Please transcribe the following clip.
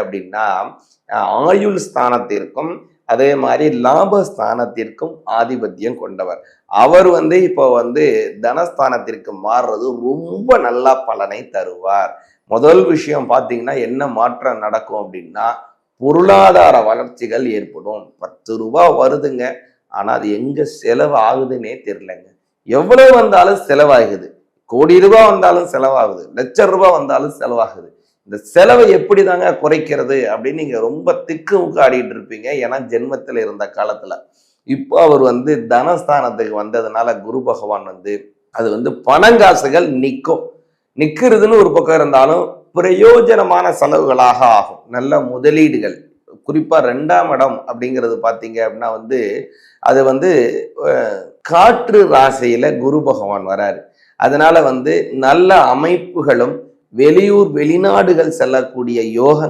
அப்படின்னா ஆயுள் ஸ்தானத்திற்கும் அதே மாதிரி லாபஸ்தானத்திற்கும் ஆதிபத்தியம் கொண்டவர். அவர் வந்து இப்போ வந்து தனஸ்தானத்திற்கு மாறுறது ரொம்ப நல்ல பலனை தருவார். முதல் விஷயம் பார்த்தீங்கன்னா என்ன மாற்றம் நடக்கும் அப்படின்னா பொருளாதார வளர்ச்சிகள் ஏற்படும். பத்து ரூபா வருதுங்க. ஆனா அது எங்க செலவு ஆகுதுன்னே தெரியலங்க. எவ்வளவு வந்தாலும் செலவாகுது. கோடி ரூபா வந்தாலும் செலவாகுது. லட்சம் ரூபாய் வந்தாலும் செலவாகுது. இந்த செலவை எப்படி தாங்க குறைக்கிறது அப்படின்னு நீங்க ரொம்ப திக்கு முக்காடிட்டு இருப்பீங்க. ஏன்னா ஜென்மத்தில் இருந்த காலத்துல. இப்போ அவர் வந்து தனஸ்தானத்துக்கு வந்ததுனால குரு பகவான் வந்து அது வந்து பணங்காசுகள் நிற்கும் நிற்கிறதுன்னு ஒரு பக்கம் இருந்தாலும் பிரயோஜனமான செலவுகளாக ஆகும். நல்ல முதலீடுகள். குறிப்பாக ரெண்டாம் இடம் அப்படிங்கிறது பார்த்தீங்க அப்படின்னா வந்து அது வந்து காற்று ராசியில குரு பகவான் வராரு. அதனால வந்து நல்ல அமைப்புகளும் வெளியூர் வெளிநாடுகள் செல்லக்கூடிய யோகங்கள்